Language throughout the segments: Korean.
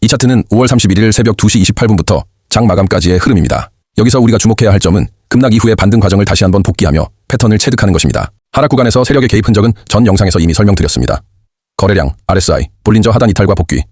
이 차트는 5월 31일 새벽 2시 28분부터 장 마감까지의 흐름입니다. 여기서 우리가 주목해야 할 점은 급락 이후의 반등 과정을 다시 한번 복귀하며 패턴을 체득하는 것입니다. 하락 구간에서 세력의 개입 흔적은 전 영상에서 이미 설명드렸습니다. 거래량, RSI, 볼린저 하단 이탈과 복귀.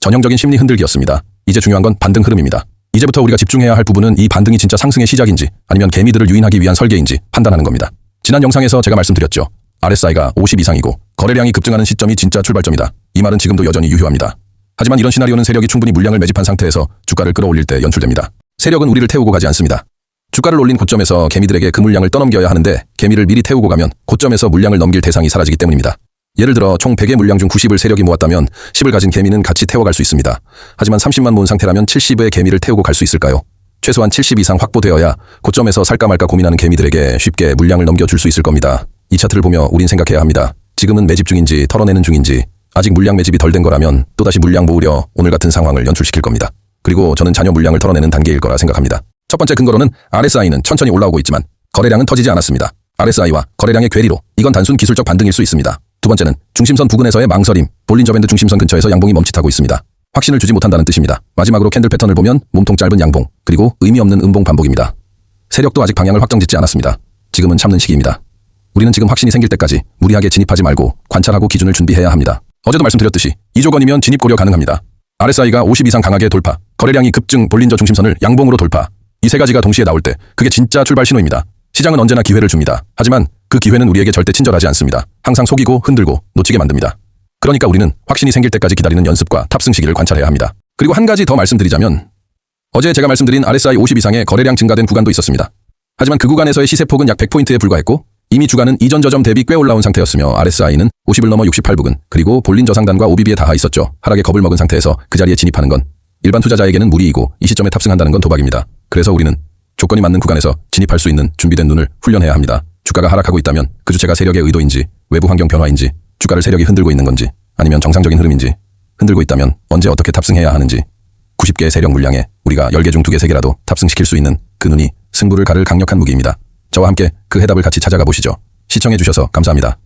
전형적인 심리 흔들기였습니다. 이제 중요한 건 반등 흐름입니다. 이제부터 우리가 집중해야 할 부분은 이 반등이 진짜 상승의 시작인지 아니면 개미들을 유인하기 위한 설계인지 판단하는 겁니다. 지난 영상에서 제가 말씀드렸죠. RSI가 50 이상이고 거래량이 급증하는 시점이 진짜 출발점이다. 이 말은 지금도 여전히 유효합니다. 하지만 이런 시나리오는 세력이 충분히 물량을 매집한 상태에서 주가를 끌어올릴 때 연출됩니다. 세력은 우리를 태우고 가지 않습니다. 주가를 올린 고점에서 개미들에게 그 물량을 떠넘겨야 하는데 개미를 미리 태우고 가면 고점에서 물량을 넘길 대상이 사라지기 때문입니다. 예를 들어 총 100의 물량 중 90을 세력이 모았다면 10을 가진 개미는 같이 태워갈 수 있습니다. 하지만 30만 모은 상태라면 70의 개미를 태우고 갈 수 있을까요? 최소한 70 이상 확보되어야 고점에서 살까 말까 고민하는 개미들에게 쉽게 물량을 넘겨줄 수 있을 겁니다. 이 차트를 보며 우린 생각해야 합니다. 지금은 매집 중인지 털어내는 중인지 아직 물량 매집이 덜 된 거라면 또다시 물량 모으려 오늘 같은 상황을 연출시킬 겁니다. 그리고 저는 잔여 물량을 털어내는 단계일 거라 생각합니다. 첫 번째 근거로는 RSI는 천천히 올라오고 있지만 거래량은 터지지 않았습니다. RSI와 거래량의 괴리로 이건 단순 기술적 반등일 수 있습니다. 두 번째는 중심선 부근에서의 망설임, 볼린저 밴드 중심선 근처에서 양봉이 멈칫하고 있습니다. 확신을 주지 못한다는 뜻입니다. 마지막으로 캔들 패턴을 보면 몸통 짧은 양봉, 그리고 의미 없는 음봉 반복입니다. 세력도 아직 방향을 확정짓지 않았습니다. 지금은 참는 시기입니다. 우리는 지금 확신이 생길 때까지 무리하게 진입하지 말고 관찰하고 기준을 준비해야 합니다. 어제도 말씀드렸듯이 2조건이면 진입 고려 가능합니다. RSI가 50 이상 강하게 돌파, 거래량이 급증, 볼린저 중심선을 양봉으로 돌파. 이 세 가지가 동시에 나올 때 그게 진짜 출발 신호입니다. 시장은 언제나 기회를 줍니다. 하지만 그 기회는 우리에게 절대 친절하지 않습니다. 항상 속이고 흔들고 놓치게 만듭니다. 그러니까 우리는 확신이 생길 때까지 기다리는 연습과 탑승 시기를 관찰해야 합니다. 그리고 한 가지 더 말씀드리자면 어제 제가 말씀드린 RSI 50 이상의 거래량 증가된 구간도 있었습니다. 하지만 그 구간에서의 시세폭은 약 100포인트에 불과했고 이미 주가는 이전 저점 대비 꽤 올라온 상태였으며 RSI는 50을 넘어 68 부근 그리고 볼린 저상단과 OBB에 닿아 있었죠. 하락에 겁을 먹은 상태에서 그 자리에 진입하는 건 일반 투자자에게는 무리이고 이 시점에 탑승한다는 건 도박입니다. 그래서 우리는 조건이 맞는 구간에서 진입할 수 있는 준비된 눈을 훈련해야 합니다. 주가가 하락하고 있다면 그 주체가 세력의 의도인지 외부 환경 변화인지 주가를 세력이 흔들고 있는 건지 아니면 정상적인 흐름인지 흔들고 있다면 언제 어떻게 탑승해야 하는지 90개의 세력 물량에 우리가 10개 중 2개, 3개라도 탑승시킬 수 있는 그 눈이 승부를 가를 강력한 무기입니다. 저와 함께 그 해답을 같이 찾아가 보시죠. 시청해 주셔서 감사합니다.